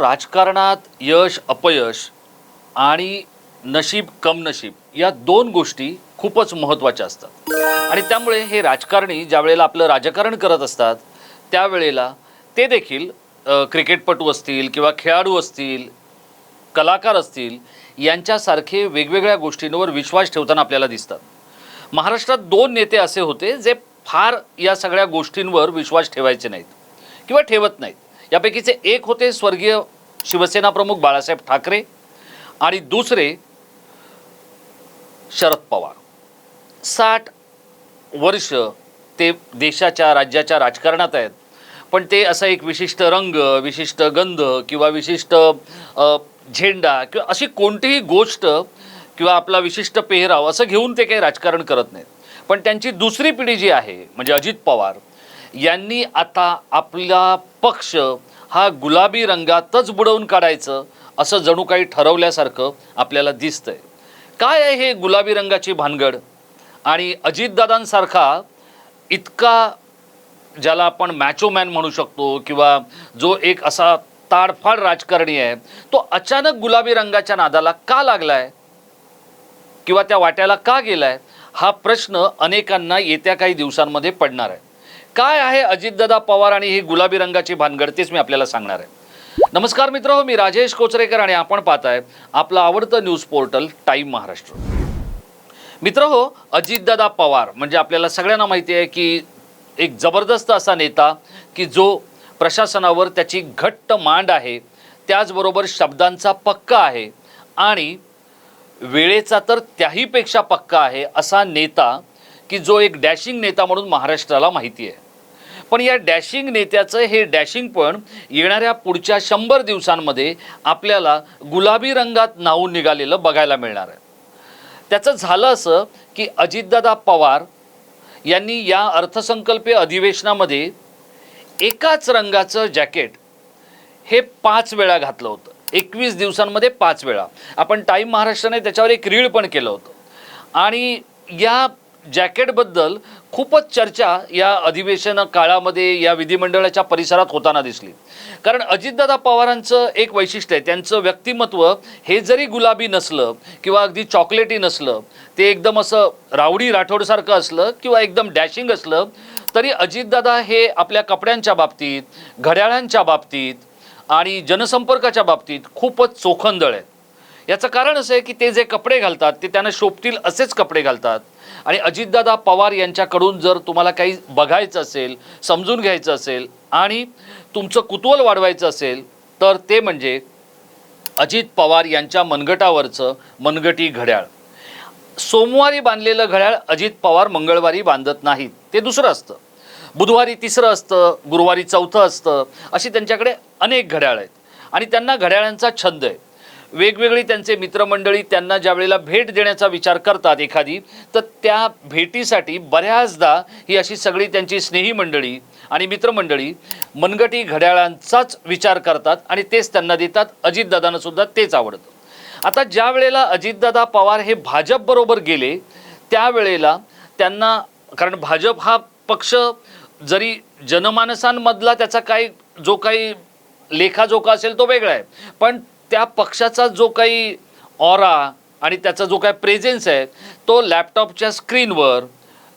राजकारणात यश अपयश आणि नशीब कम नशीब या दोन गोष्टी खूपच महत्त्वाच्या असतात. आणि त्यामुळे हे राजकारणी ज्या वेळेला आपलं राजकारण करत असतात त्यावेळेला ते देखील क्रिकेटपटू असतील किंवा खेळाडू असतील कलाकार असतील यांच्यासारखे वेगवेगळ्या गोष्टींवर विश्वास ठेवताना आपल्याला दिसतात. महाराष्ट्रात दोन नेते असे होते जे फार या सगळ्या गोष्टींवर विश्वास ठेवायचे नाहीत किंवा ठेवत नाहीत. यापैकीचे एक होते स्वर्गीय शिवसेना प्रमुख बाळासाहेब ठाकरे आणि दुसरे शरद पवार. साठ वर्ष ते देशाच्या राज्याच्या राजकारणात आहेत. पण ते असं एक विशिष्ट रंग विशिष्ट गंध किंवा विशिष्ट झेंडा किंवा अशी कोणतीही गोष्ट किंवा आपला विशिष्ट पेहराव असं घेऊन ते काही राजकारण करत नाहीत. पण त्यांची दुसरी पिढी जी आहे म्हणजे अजित पवार यांनी आता आपला पक्ष हा गुलाबी रंगातच बुडवून काढायचं असं जणू काही ठरवल्यासारखं आपल्याला दिसतंय. काय आहे हे गुलाबी रंगाची भानगड? आणि अजितदादांसारखा इतका ज्याला आपण मॅचोमॅन म्हणू शकतो किंवा जो एक असा ताडफाड राजकारणी आहे तो अचानक गुलाबी रंगाच्या नादाला का लागलाय? किंवा त्या वाट्याला का गेलाय? हा प्रश्न अनेकांना येत्या काही दिवसांमध्ये पडणार आहे. काय आहे अजितदादा पवार आणि ही गुलाबी रंगाची भानगड? तीच मी आपल्याला सांगणार आहे. नमस्कार मित्र हो मी राजेश कोचरेकर आणि आपण पाहताय आपलं आवडतं न्यूज पोर्टल टाईम महाराष्ट्र. मित्र हो अजितदादा पवार म्हणजे आपल्याला सगळ्यांना माहिती आहे की एक जबरदस्त असा नेता की जो प्रशासनावर त्याची घट्ट मांड आहे त्याचबरोबर शब्दांचा पक्का आहे आणि वेळेचा तर त्याहीपेक्षा पक्का आहे असा नेता की जो एक डॅशिंग नेता म्हणून महाराष्ट्राला माहिती आहे. पण या डॅशिंग नेत्याचं हे डॅशिंग पण येणाऱ्या पुढच्या शंभर दिवसांमध्ये आपल्याला गुलाबी रंगात नाहून निघालेलं बघायला मिळणार आहे. त्याचं झालं असं की अजितदादा पवार यांनी या अर्थसंकल्पीय अधिवेशनामध्ये एकाच रंगाचं जॅकेट हे पाच वेळा घातलं होतं. एकवीस दिवसांमध्ये पाच वेळा. आपण टाईम महाराष्ट्राने त्याच्यावर एक रीळ पण केलं होतं. आणि या जॅकेटबद्दल खूपच चर्चा या अधिवेशन काळामध्ये या विधिमंडळाच्या परिसरात होताना दिसली. कारण अजितदादा पवारांचं एक वैशिष्ट्य आहे त्यांचं व्यक्तिमत्व हे जरी गुलाबी नसलं किंवा अगदी चॉकलेटी नसलं ते एकदम असं रावडी राठोडसारखं असलं किंवा एकदम डॅशिंग असलं तरी अजितदादा हे आपल्या कपड्यांच्या बाबतीत घड्याळांच्या बाबतीत आणि जनसंपर्काच्या बाबतीत खूपच चोखंदळ आहेत. याचं कारण असं आहे की ते जे कपडे घालतात ते त्यांना शोभतील असेच कपडे घालतात. आणि अजितदादा पवार यांच्याकडून जर तुम्हाला काही बघायचं असेल समजून घ्यायचं असेल आणि तुमचं कुतूहल वाढवायचं असेल तर ते म्हणजे अजित पवार यांच्या मनगटावरचं मनगटी घड्याळ. सोमवारी बांधलेलं घड्याळ अजित पवार मंगळवारी बांधत नाहीत. ते दुसरं असतं. बुधवारी तिसरं असतं गुरुवारी चौथं असतं अशी त्यांच्याकडे अनेक घड्याळ आहेत. आणि त्यांना घड्याळांचा छंद आहे. वेगवेगळी त्यांचे मित्रमंडळी त्यांना ज्या वेळेला भेट देण्याचा विचार करतात एखादी तर त्या भेटीसाठी बऱ्याचदा ही अशी सगळी त्यांची स्नेही मंडळी आणि मित्रमंडळी मनगटी घड्याळांचाच विचार करतात आणि तेच त्यांना देतात. अजितदादांना सुद्धा तेच आवडतं. आता ज्या वेळेला अजितदादा पवार हे भाजपबरोबर गेले त्यावेळेला त्यांना कारण भाजप हा पक्ष जरी जनमानसांमधला त्याचा काही जो काही लेखाजोखा असेल तो वेगळा आहे. पण त्या पक्षाचा जो काही ऑरा आणि त्याचा जो काही प्रेझेन्स आहे तो लॅपटॉपच्या स्क्रीनवर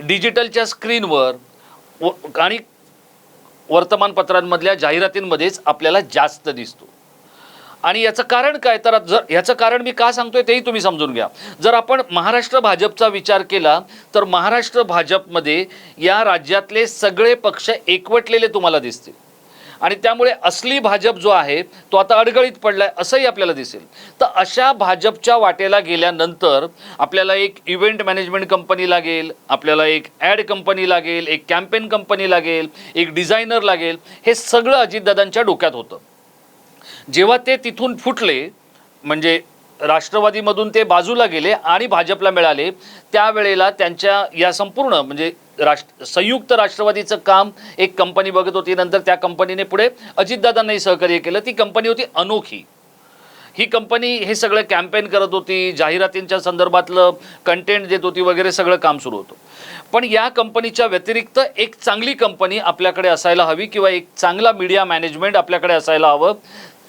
डिजिटलच्या स्क्रीनवर आणि वर्तमानपत्रांमधल्या जाहिरातींमध्येच आपल्याला जास्त दिसतो. आणि याचं कारण काय? तर जर याचं कारण मी का सांगतोय तेही तुम्ही समजून घ्या. जर आपण महाराष्ट्र भाजपचा विचार केला तर महाराष्ट्र भाजपमध्ये या राज्यातले सगळे पक्ष एकवटलेले तुम्हाला दिसतील. आणि त्यामुळे असली भाजप जो आहे तो आता अडगळीत पडलाय असंही आपल्याला दिसेल. तर अशा भाजपच्या वाटेला गेल्यानंतर आपल्याला एक इव्हेंट मॅनेजमेंट कंपनी लागेल आपल्याला एक ॲड कंपनी लागेल एक कॅम्पेन कंपनी लागेल एक डिझायनर लागेल हे सगळं अजितदादांच्या डोक्यात होतं. जेव्हा ते तिथून फुटले म्हणजे राष्ट्रवादीमधून ते बाजूला गेले आणि भाजपला मिळाले त्यावेळेला त्यांच्या या संपूर्ण म्हणजे राष्ट्र संयुक्त राष्ट्रवादीचं काम एक कंपनी बघत होती नंतर त्या कंपनीने पुढे अजितदादांनाही सहकार्य केलं. ती कंपनी होती अनोखी. ही कंपनी हे सगळं कॅम्पेन करत होती जाहिरातींच्या संदर्भातलं कंटेंट देत होती वगैरे सगळं काम सुरू होतं. पण या कंपनीच्या व्यतिरिक्त एक चांगली कंपनी आपल्याकडे असायला हवी किंवा एक चांगला मीडिया मॅनेजमेंट आपल्याकडे असायला हवं.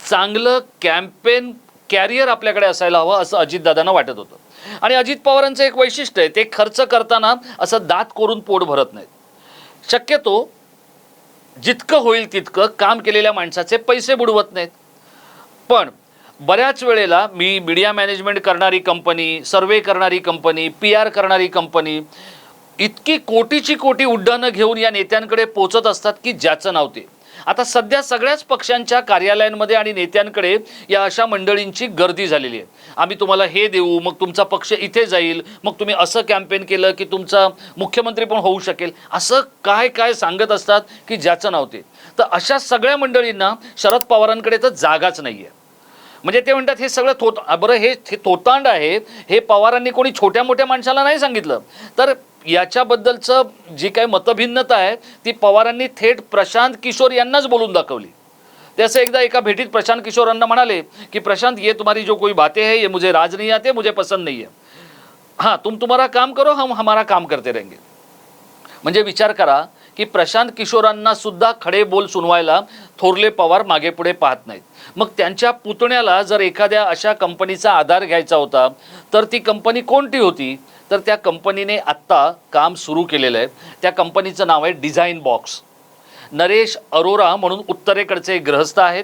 चांगलं कॅम्पेन कॅरियर आपल्याकडे असायला हवं असं अजितदादांना वाटत होतं. आणि अजित पवारांचं एक वैशिष्ट्य आहे ते खर्च करताना असं दात करून पोट भरत नाहीत. शक्यतो जितकं होईल तितकं काम केलेल्या माणसाचे पैसे बुडवत नाहीत. पण बऱ्याच वेळेला मी मीडिया मॅनेजमेंट करणारी कंपनी सर्वे करणारी कंपनी पी आर करणारी कंपनी इतकी कोटीची कोटी उड्डाणं घेऊन या नेत्यांकडे पोचत असतात की ज्याचं नाव ते. आता सध्या सगळ्याच पक्षांच्या कार्यालयांमध्ये आणि नेत्यांकडे या अशा मंडळींची गर्दी झालेली आहे. आम्ही तुम्हाला हे देऊ मग तुमचा पक्ष इथे जाईल मग तुम्ही असं कॅम्पेन केलं की तुमचा मुख्यमंत्री पण होऊ शकेल. असं काय काय सांगत असतात की ज्याचं नाव ते. तर अशा सगळ्या मंडळींना शरद पवारांकडे तर जागाच नाही आहे म्हणजे ते म्हणतात हे सगळं थोत बरं हे हे थोतांड आहे हे पवारांनी कोणी छोट्या मोठ्या माणसाला नाही सांगितलं. तर याच्याबद्दलचं जी काही मतभिन्नता आहे ती पवारांनी थेट प्रशांत किशोर यांनाच बोलून दाखवली. त्याचं एकदा एका भेटीत प्रशांत किशोरांना म्हणाले की प्रशांत ये तुम्हारी जो कोई बातें है ये मुझे राज नहीं आते मुझे पसंद नहीं है. हाँ तुम तुम्हारा काम करो हम हमारा काम करते रहेंगे. म्हणजे विचार करा की प्रशांत किशोरांना सुद्धा खडे बोल सुनवायला थोरले पवार मागे पुढे पाहत नाहीत. मग त्यांच्या पुतण्याला जर एखाद्या अशा कंपनीचा आधार घ्यायचा होता तर ती कंपनी कोणती होती? तर त्या कंपनीने आत्ता काम सुरू केलेलं आहे. त्या कंपनीचं नाव आहे डिझाईन बॉक्स. नरेश अरोरा म्हणून उत्तरेकडचे गृहस्थ आहेत.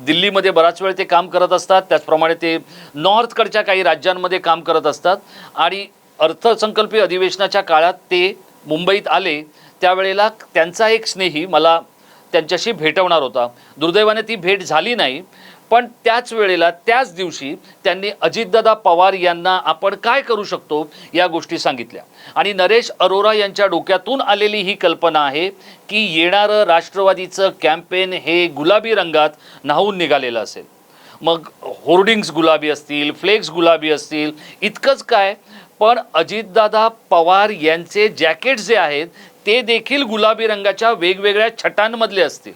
दिल्लीमध्ये बराच वेळ ते काम करत असतात. त्याचप्रमाणे ते नॉर्थकडच्या काही राज्यांमध्ये काम करत असतात. आणि अर्थसंकल्पीय अधिवेशनाच्या काळात ते मुंबईत आले. त्यावेळेला त्यांचा एक स्नेही मला त्यांच्याशी भेटवणार होता. दुर्दैवाने ती भेट झाली नाही. पण त्याच वेळेला त्याच दिवशी त्यांनी अजितदादा पवार यांना आपण काय करू शकतो या गोष्टी सांगितल्या. आणि नरेश अरोरा यांच्या डोक्यातून आलेली ही कल्पना आहे की येणारं राष्ट्रवादीचं कॅम्पेन हे गुलाबी रंगात न्हावून निघालेलं असेल. मग होर्डिंग्स गुलाबी असतील फ्लेक्स गुलाबी असतील इतकंच काय? पण अजितदादा पवार यांचे जॅकेट जे आहेत ते देखील गुलाबी रंगाच्या वेगवेगळ्या छटांमधले असतील.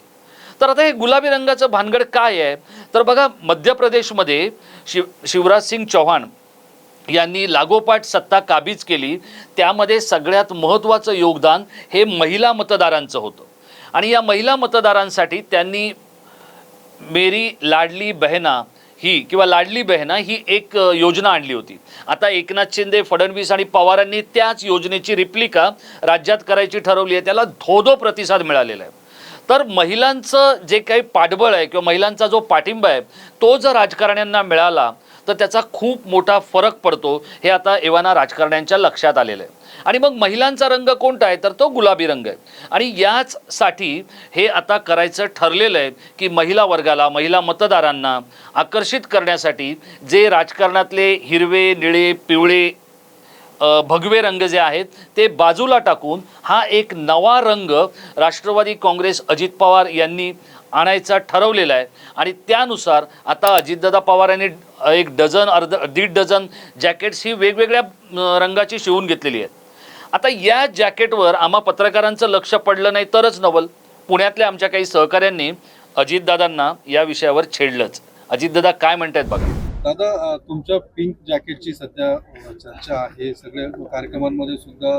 तर आता हे गुलाबी रंगाचं भानगड काय आहे? तर बघा मध्य प्रदेशमध्ये शिव शिवराज सिंग चौहान यांनी लागोपाठ सत्ता काबीज केली. त्यामध्ये सगळ्यात महत्त्वाचं योगदान हे महिला मतदारांचं होतं. आणि या महिला मतदारांसाठी त्यांनी मेरी लाडली बहना ही किंवा लाडली बहना ही एक योजना आणली होती. आता एकनाथ शिंदे फडणवीस आणि पवारांनी त्याच योजनेची रिप्लिका राज्यात करायची ठरवली आहे. त्याला धोधो प्रतिसाद मिळालेला आहे. तर महिलांचं जे काही पाठबळ आहे किंवा महिलांचा जो पाठिंबा आहे तो जर राजकारण्यांना मिळाला तर त्याचा खूप मोठा फरक पडतो हे आता एव्हाना राजकारण्यांच्या लक्षात आलेलं आहे. आणि मग महिलांचा रंग कोणता आहे? तर तो गुलाबी रंग आहे. आणि याचसाठी हे आता करायचं ठरलेलं आहे की महिला वर्गाला महिला मतदारांना आकर्षित करण्यासाठी जे राजकारणातले हिरवे निळे पिवळे भगवे रंग जे आहेत ते बाजूला टाकून हा एक नवा रंग राष्ट्रवादी काँग्रेस अजित पवार यांनी आणायचा ठरवलेला आहे. आणि त्यानुसार आता अजितदादा पवार यांनी एक डझन अर्ध दीड डझन जॅकेट्स ही वेगवेगळ्या रंगाची शिवून घेतलेली आहेत. आता या जॅकेटवर आम्हा पत्रकारांचं लक्ष पडलं नाही तरच नवल. पुण्यातल्या आमच्या काही सहकाऱ्यांनी अजितदादांना या विषयावर छेडलंच. अजितदादा काय म्हणतायत बघा. दादा तुमच्या पिंक जॅकेटची सध्या चर्चा आहे. सगळ्या कार्यक्रमांमध्ये सुद्धा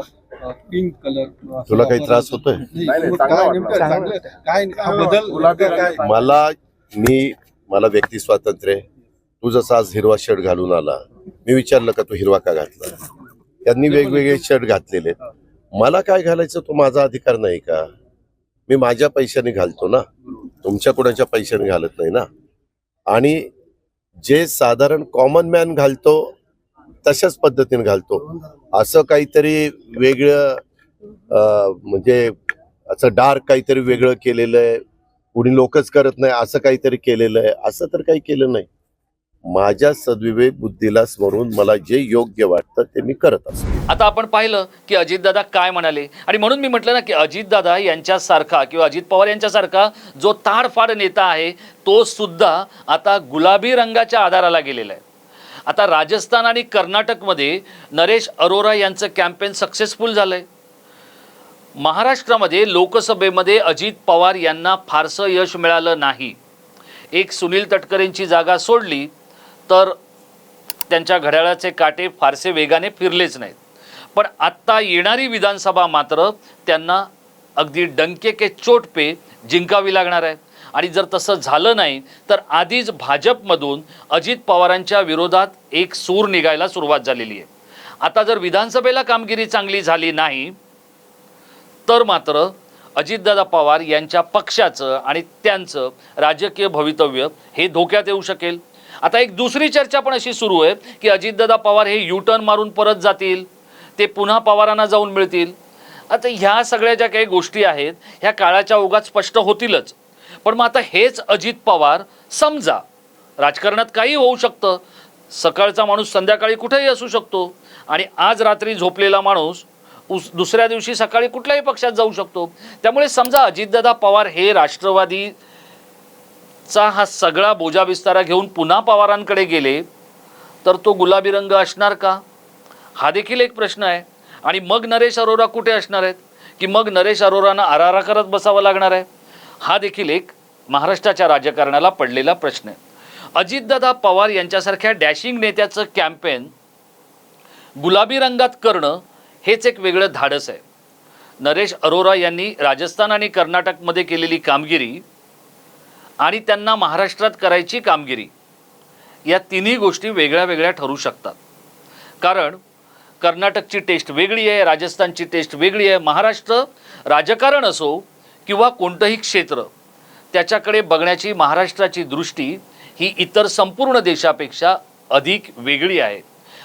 पिंक कलर तुला काही त्रास. होतोय? काय वाटलं. नेमकं चांगलं काय हा बदल मला मी मला व्यक्ती स्वातंत्र्य तू जसा आज हिरवा शर्ट घालून आला मी विचारलं का तू हिरवा का घातला? त्यांनी वेगवेगळे शर्ट घातलेले. मला काय घालायचं? तो माझा अधिकार नाही का? मी माझ्या पैशाने घालतो ना? तुमच्या कोणाच्या पैशाने घालत नाही ना? आणि जे साधारण कॉमन मॅन घालतो तशाच पद्धतीने घालतो. असं काहीतरी वेगळं म्हणजे असं डार्क काहीतरी वेगळं केलेलं आहे. कुणी लोकच करत नाही असं काहीतरी केलेलं आहे. असं तर काही केलं नाही. माझ्या सद्विवेक बुद्धीला स्मरून मला जे योग्य वाटतं ते मी करत असतो. आता आपण पाहिलं की अजितदादा काय म्हणाले? आणि म्हणून मी म्हटलं ना की अजितदादा यांच्यासारखा किंवा अजित पवार यांच्यासारखा जो ताडफाड नेता आहे तो सुद्धा आता गुलाबी रंगाच्या आधाराला गेलेला आहे. आता राजस्थान आणि कर्नाटकमध्ये नरेश अरोरा यांचं कॅम्पेन सक्सेसफुल झालं आहे महाराष्ट्रामध्ये लोकसभेमध्ये अजित पवार यांना फारसं यश मिळालं नाही. एक सुनील तटकरेंची जागा सोडली तर त्यांच्या घड्याळाचे काटे फारसे वेगाने फिरलेच नाहीत. पण आत्ता येणारी विधानसभा मात्र त्यांना अगदी डंके के चोट पे जिंकावी लागणार आहे. आणि जर तसं झालं नाही तर आधीच भाजपमधून अजित पवारांच्या विरोधात एक सूर निघायला सुरुवात झालेली आहे. आता जर विधानसभेला कामगिरी चांगली झाली नाही तर मात्र अजितदादा पवार यांच्या पक्षाचं आणि त्यांचं राजकीय भवितव्य हे धोक्यात येऊ शकेल. आता एक दुसरी चर्चा पण अशी सुरू आहे की अजितदादा पवार हे यू टर्न मारून परत जातील ते पुन्हा पवारांना जाऊन मिळतील. आता ह्या सगळ्या ज्या काही गोष्टी आहेत ह्या काळाच्या ओघात स्पष्ट होतीलच. पण मग आता हेच अजित पवार समजा. राजकारणात काही होऊ शकतं. सकाळचा माणूस संध्याकाळी कुठेही असू शकतो. आणि आज रात्री झोपलेला माणूस उस दुसऱ्या दिवशी सकाळी कुठल्याही पक्षात जाऊ शकतो. त्यामुळे समजा अजितदादा पवार हे राष्ट्रवादी चा हा सगळा बोजा विस्तारा घेऊन पुन्हा पवारांकडे गेले तर तो गुलाबी रंग असणार का? हा देखील एक प्रश्न आहे. आणि मग नरेश अरोरा कुठे असणार आहेत? की मग नरेश अरोरांना आरारा करत बसावं लागणार आहे? हा देखील एक महाराष्ट्राच्या राजकारणाला पडलेला प्रश्न आहे. अजितदादा पवार यांच्यासारख्या डॅशिंग नेत्याचं कॅम्पेन गुलाबी रंगात करणं हेच एक वेगळं धाडस आहे. नरेश अरोरा यांनी राजस्थान आणि कर्नाटकमध्ये केलेली कामगिरी आणि त्यांना महाराष्ट्रात करायची कामगिरी. या तिन्ही गोष्टी वेगळ्या वेगळ्या ठरू शकतात. कारण कर्नाटकची टेस्ट वेगळी आहे राजस्थानची टेस्ट वेगळी आहे महाराष्ट्र राजकारण असो किंवा कोणतंही क्षेत्र त्याच्याकडे बघण्याची महाराष्ट्राची दृष्टी ही इतर संपूर्ण देशापेक्षा अधिक वेगळी आहे.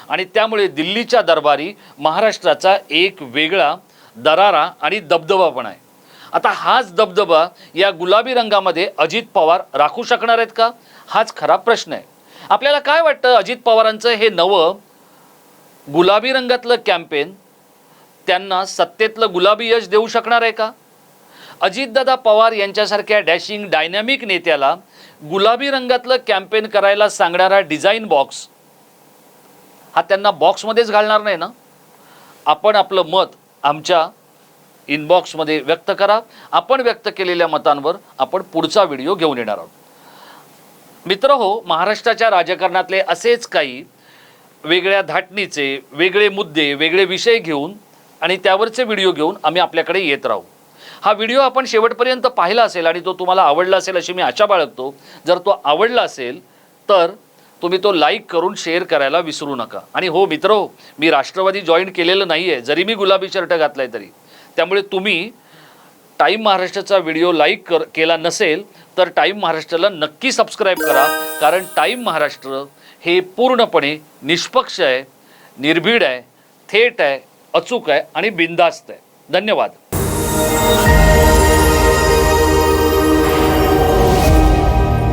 आणि त्यामुळे दिल्लीच्या दरबारी महाराष्ट्राचा एक वेगळा दरारा आणि दबदबा पण आहे. आता हाच दबदबा या गुलाबी रंगामध्ये अजित पवार राखू शकणार आहेत का? हाच खरा प्रश्न आहे. आपल्याला काय वाटतं अजित पवारांचं हे नवं गुलाबी रंगातलं कॅम्पेन त्यांना सत्तेतलं गुलाबी यश देऊ शकणार आहे का? अजितदादा पवार यांच्यासारख्या डॅशिंग डायनॅमिक नेत्याला गुलाबी रंगातलं कॅम्पेन करायला सांगणारा डिझाईन बॉक्स हा त्यांना बॉक्समध्येच घालणार नाही ना? आपण आपलं मत आमच्या इनबॉक्समध्ये व्यक्त करा. आपण व्यक्त केलेल्या मतांवर आपण पुढचा व्हिडिओ घेऊन येणार आहोत. मित्र हो महाराष्ट्राच्या राजकारणातले असेच काही वेगळ्या धाटणीचे वेगळे मुद्दे वेगळे विषय घेऊन आणि त्यावरचे व्हिडिओ घेऊन आम्ही आपल्याकडे येत राहू. हा व्हिडिओ आपण शेवटपर्यंत पाहिला असेल आणि तो तुम्हाला आवडला असेल अशी मी आशा बाळगतो. जर तो आवडला असेल तर तुम्ही तो लाईक करून शेअर करायला विसरू नका. आणि हो मित्र हो मी राष्ट्रवादी जॉईन केलेलं नाही आहे जरी मी गुलाबी शर्ट घातला आहे तरी. त्यामुळे तुम्ही टाईम महाराष्ट्राचा व्हिडिओ लाईक कर केला नसेल तर टाईम महाराष्ट्राला नक्की सबस्क्राईब करा. कारण टाईम महाराष्ट्र हे पूर्णपणे निष्पक्ष आहे निर्भीड आहे थेट आहे अचूक आहे आणि बिनधास्त आहे. धन्यवाद.